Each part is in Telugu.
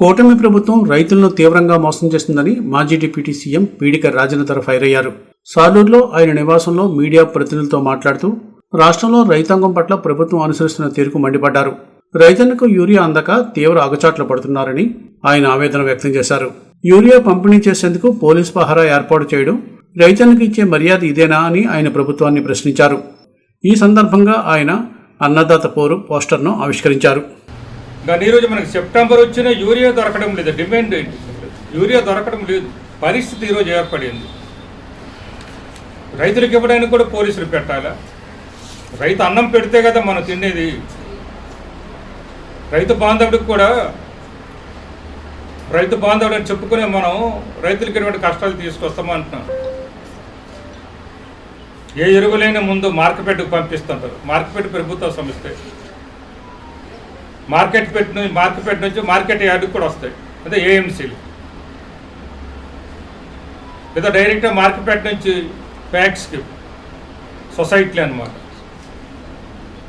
కూటమి ప్రభుత్వం రైతులను తీవ్రంగా మోసం చేస్తుందని మాజీ deputy CM Peedika Rajender fire అయ్యారు. సాలూరులో ఆయన నివాసంలో మీడియా ప్రతినిధులతో మాట్లాడుతూ రాష్ట్రంలో రైతాంగం పట్ల ప్రభుత్వం అనుసరిస్తున్న తీరుకు మండిపడ్డారు. రైతన్నకు యూరియా అందక తీవ్ర అగచాట్లు పడుతున్నారని ఆయన ఆవేదన వ్యక్తం చేశారు. యూరియా పంపిణీ చేసేందుకు పోలీస్ పహారా ఏర్పాటు చేయడం రైతన్నకు ఇచ్చే మర్యాద ఇదేనా అని ఆయన ప్రభుత్వాన్ని ప్రశ్నించారు. ఈ సందర్భంగా ఆయన అన్నదాత పోరు పోస్టర్ను ఆవిష్కరించారు. కానీ ఈరోజు మనకి సెప్టెంబర్ వచ్చిన యూరియా దొరకడం లేదు. డిమాండ్ యూరియా దొరకడం లేదు. పరిస్థితి ఈరోజు ఏర్పడింది. రైతులకు ఇవ్వడానికి కూడా పోలీసులు పెట్టాలా? రైతు అన్నం పెడితే కదా మనం తినేది. రైతు బాంధవుడికి కూడా రైతు బాంధవుడు అని చెప్పుకునే మనం రైతులకి ఎటువంటి కష్టాలు తీసుకొస్తామంటున్నాం ఏ ఎరువులైనా ముందు మార్కెట్కి పంపిస్తుంటారు. మార్కెట్ ప్రభుత్వ సంస్థ. మార్కెట్ పెట్టి నుంచి మార్కెట్ నుంచి మార్కెట్ యార్డుకు కూడా వస్తాయి. అదే ఏఎంసీలు. లేదా డైరెక్ట్గా మార్కెట్ నుంచి ప్యాక్స్కి సొసైటీలు అనమాట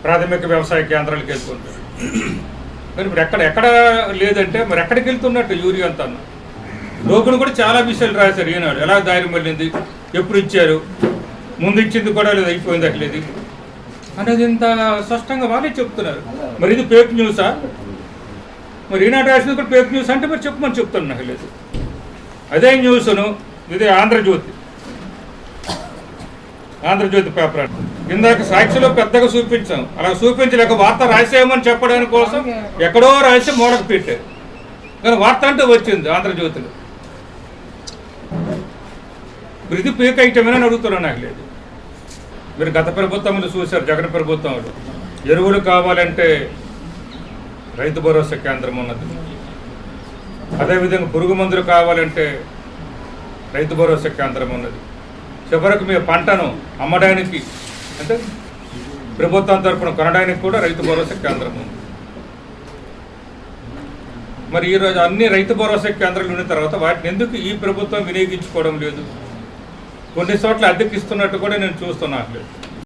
ప్రాథమిక వ్యవసాయ కేంద్రాలకు వెళ్తుంటారు మరి ఇప్పుడు ఎక్కడ ఎక్కడ లేదంటే మరి ఎక్కడికి వెళ్తున్నట్టు యూరియా అంతా లోకులు కూడా చాలా విషయాలు రాశారు ఈనాడు. ఎలా దారి మళ్ళింది ఎప్పుడు ఇచ్చారు ముందు ఇచ్చింది కూడా లేదు అయిపోయింది అట్లేదు. అనేది ఇంత స్పష్టంగా వాళ్ళే చెప్తున్నారు. మరి ఇది పేక్ న్యూసా మరి ఈనాడు రాసింది కూడా పేక్ న్యూస్ అంటే మరి చెప్పమని చెప్తాను నాకు లేదు అదే న్యూస్ను ఇది ఆంధ్రజ్యోతి. ఆంధ్రజ్యోతి పేపర్ అంట. ఇందాక సాక్షిలో పెద్దగా చూపించాం. అలా చూపించలేక వార్త రాసేయమని చెప్పడానికి కోసం ఎక్కడో రాసి మూలకు పెట్టారు. కానీ వార్త అంటే వచ్చింది ఆంధ్రజ్యోతిలో. మరి పీక్ ఐటమేనని అని అడుగుతున్నాను నాకు లేదు మీరు గత ప్రభుత్వంలో చూశారు జగన్ ప్రభుత్వంలో ఎరువులు కావాలంటే రైతు భరోసా కేంద్రం ఉన్నది. అదేవిధంగా పురుగు మందులు కావాలంటే రైతు భరోసా కేంద్రం ఉన్నది. చివరకు మీ పంటను అమ్మడానికి అంటే ప్రభుత్వం తరఫున కొనడానికి కూడా రైతు భరోసా కేంద్రం ఉంది. మరి ఈరోజు అన్ని రైతు భరోసా కేంద్రాలు ఉన్న తర్వాత వాటిని ఎందుకు ఈ ప్రభుత్వం వినియోగించుకోవడం లేదు? కొన్ని చోట్ల అద్దెకిస్తున్నట్టు కూడా నేను చూస్తున్నాను